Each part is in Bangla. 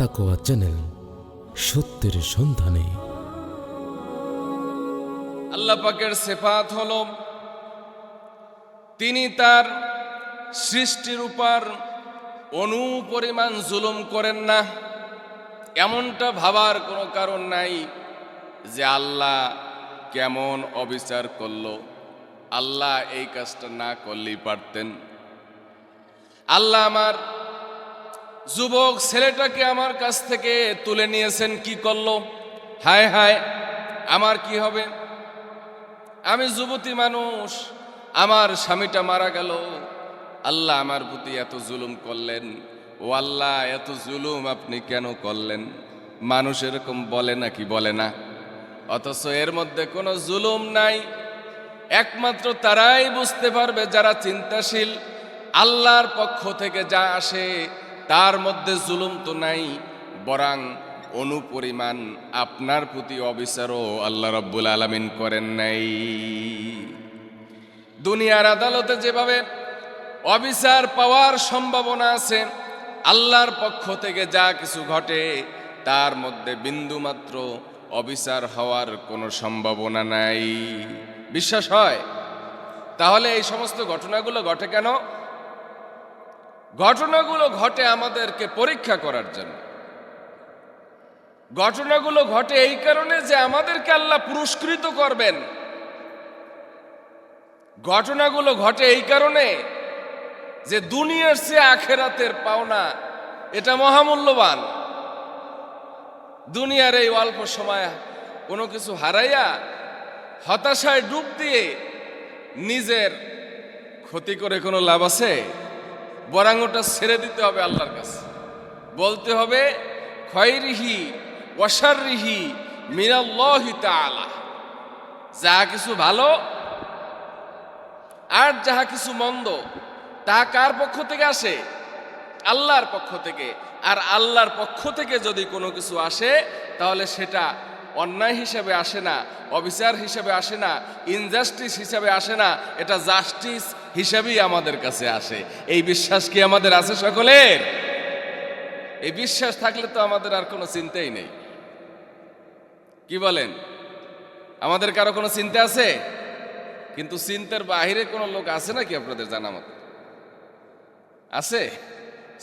তাকোয়া চ্যানেল সত্যের সন্ধানে। আল্লাহ পাকের সেফাত হল তিনি তার সৃষ্টির উপর অনুপরিমাণ জুলুম করেন না। এমনটা ভাবার কোনো কারণ নাই যে আল্লাহ কেমন অবিচার করল। আল্লাহ এই কাজটা না করলেই পারতেন। আল্লাহ আমার যুবক ছেলেটাকে আমার কাছ থেকে তুলে নিয়েছেন, কি করল? হায় হায়, আমার কি হবে? আমি যুবতী মানুষ, আমার স্বামীটা মারা গেল। আল্লাহ আমার প্রতি এত জুলুম করলেন। ও আল্লাহ, এত জুলুম আপনি কেন করলেন? মানুষ এরকম বলে নাকি বলে না? অথচ এর মধ্যে কোনো জুলুম নাই। একমাত্র তারাই বুঝতে পারবে যারা চিন্তাশীল। আল্লাহর পক্ষ থেকে যা আসে তার মধ্যে জুলুম তো নাই, বরং অনুপরিমাণ আপনার প্রতি অবিচারও আল্লাহ রব্বুল আলমিন করেন নাই। দুনিয়ার আদালতে যেভাবে অবিচার পাওয়ার সম্ভাবনা আছে, আল্লাহর পক্ষ থেকে যা কিছু ঘটে, তার মধ্যে বিন্দুমাত্র অবিচার হওয়ার কোনো সম্ভাবনা নাই। বিশ্বাস হয়? তাহলে এই সমস্ত ঘটনাগুলো ঘটে কেন? ঘটনাগুলো ঘটে আমাদেরকে পরীক্ষা করার জন্য। ঘটনাগুলো ঘটে এই কারণে যে আমাদেরকে আল্লাহ পুরস্কৃত করবেন। ঘটনাগুলো ঘটে এই কারণে যে দুনিয়ার চেয়ে আখেরাতের পাওনা, এটা মহামূল্যবান। দুনিয়ার এই অল্প সময় কোনো কিছু হারাইয়া, হতাশায় ডুব দিয়ে নিজের ক্ষতি করে কোনো লাভ আছে? বরং ওটা ছেড়ে দিতে হবে আল্লাহর কাছে। বলতে হবে, খয়রিহি ওয়াসারিহি মিনাল্লাহি তাআলা। যা কিছু ভালো আর যাহা কিছু মন্দ, তা কার পক্ষ থেকে আসে? আল্লাহর পক্ষ থেকে। আর আল্লাহর পক্ষ থেকে যদি কোনো কিছু আসে, তাহলে সেটা অন্যায় হিসাবে আসে না, অবিচার হিসাবে আসে না ইনজাস্টিস হিসাবে আসে না, এটা জাস্টিস হিসাবেই আমাদের কাছে আসে। এই বিশ্বাস কি আমাদের আছে সকলের? এই বিশ্বাস থাকলে তো আমাদের আর কোনো চিন্তাই নেই। কি বলেন? আমাদের কারও কোনো চিন্তা আছে? কিন্তু চিন্তার বাহিরে কোনো লোক আছে নাকি আপনাদের জানা মতো? আছে?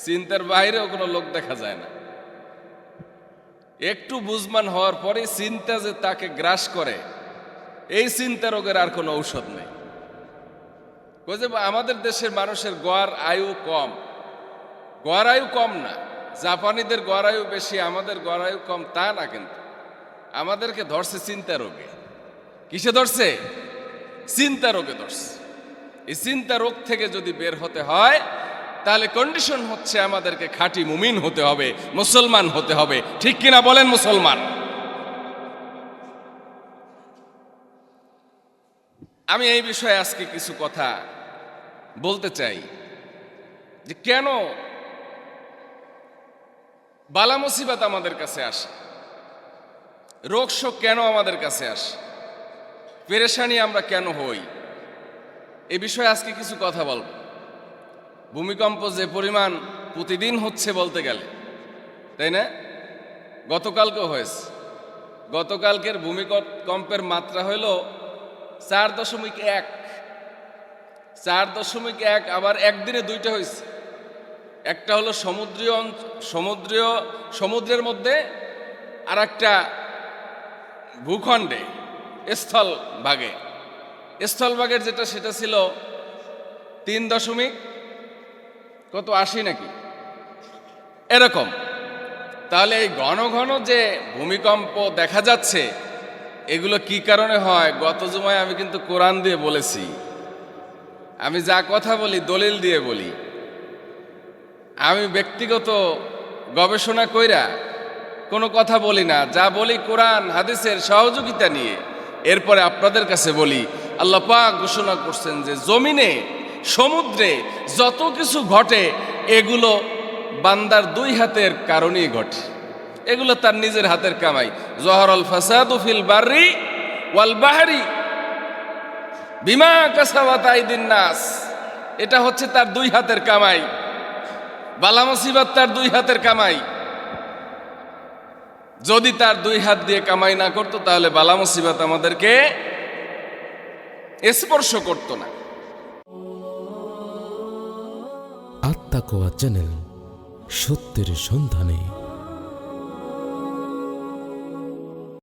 চিন্তার বাইরেও কোনো লোক দেখা যায় না। একটু বুঝমান হওয়ার পরে চিন্তা যে তাকে গ্রাস করে, এই চিন্তা রোগের আর কোনো ঔষধ নেই। যে আমাদের দেশের মানুষের গড় আয়ু কম। গড় আয়ু কম না, জাপানিদের গড় আয়ু বেশি, আমাদের গড় আয়ু কম তা না কিন্তু। আমাদেরকে ধরছে চিন্তা রোগে। কিসে ধরছে? চিন্তা রোগে ধরছে। এই চিন্তা রোগ থেকে যদি বের হতে হয় তাহলে কন্ডিশন হচ্ছে আমাদেরকে খাঁটি মুমিন হতে হবে, মুসলমান হতে হবে। ঠিক কিনা বলেন মুসলমান? আমি এই বিষয়ে আজকে কিছু কথা বলতে চাই যে কেন বালা মুসিবত আমাদের কাছে আসে? রোগ শোক কেন আমাদের কাছে আসে? পেরেশানি আমরা কেন হই? এ বিষয়ে আজকে কিছু কথা বলব। ভূমিকম্প যে পরিমাণ প্রতিদিন হচ্ছে বলতে গেলে, তাই না? গতকালকেও হয়েছে। গতকালকের ভূমিকম্পের মাত্রা হইল চার দশমিক এক। চার দশমিক এক, আবার একদিনে দুইটা হয়েছে। একটা হলো সমুদ্রীয় সমুদ্রীয়, সমুদ্রের মধ্যে আর একটা ভূখণ্ডে স্থল ভাগে স্থল যেটা, সেটা ছিল তিন দশমিক কত আশি নাকি? এরকম। তাহলে এই ঘন ঘন যে ভূমিকম্প দেখা যাচ্ছে, এগুলো কি কারণে হয়? গত জুমায় আমি কিন্তু কোরআন দিয়ে বলেছি। আমি যা কথা বলি, দলিল দিয়ে বলি। আমি ব্যক্তিগত গবেষণা কইরা কোনো কথা বলি না। যা বলি কোরআন, হাদিসের সহযোগিতা নিয়ে। এরপরে আপনাদের কাছে বলি, আল্লাহ পাক ঘোষণা করছেন যে জমিনে সমুদ্রে যত কিছু ঘটে, এগুলো বান্দার দুই হাতের কারণেই ঘটে। এগুলো তার নিজের হাতের কামাই। জহরল ফাসাদু ফিল বাররি ওয়াল বাহারি বিমা কাসাওয়াত আইদিন নাস। এটা হচ্ছে তার দুই হাতের কামাই। বালা মুসিবত তার দুই হাতের কামাই। যদি তার দুই হাত দিয়ে কামাই না করতো, তাহলে বালা মুসিবত আমাদেরকে স্পর্শ করতো না। আত্মাকোয়া চ্যানেল সত্যের সন্ধানে।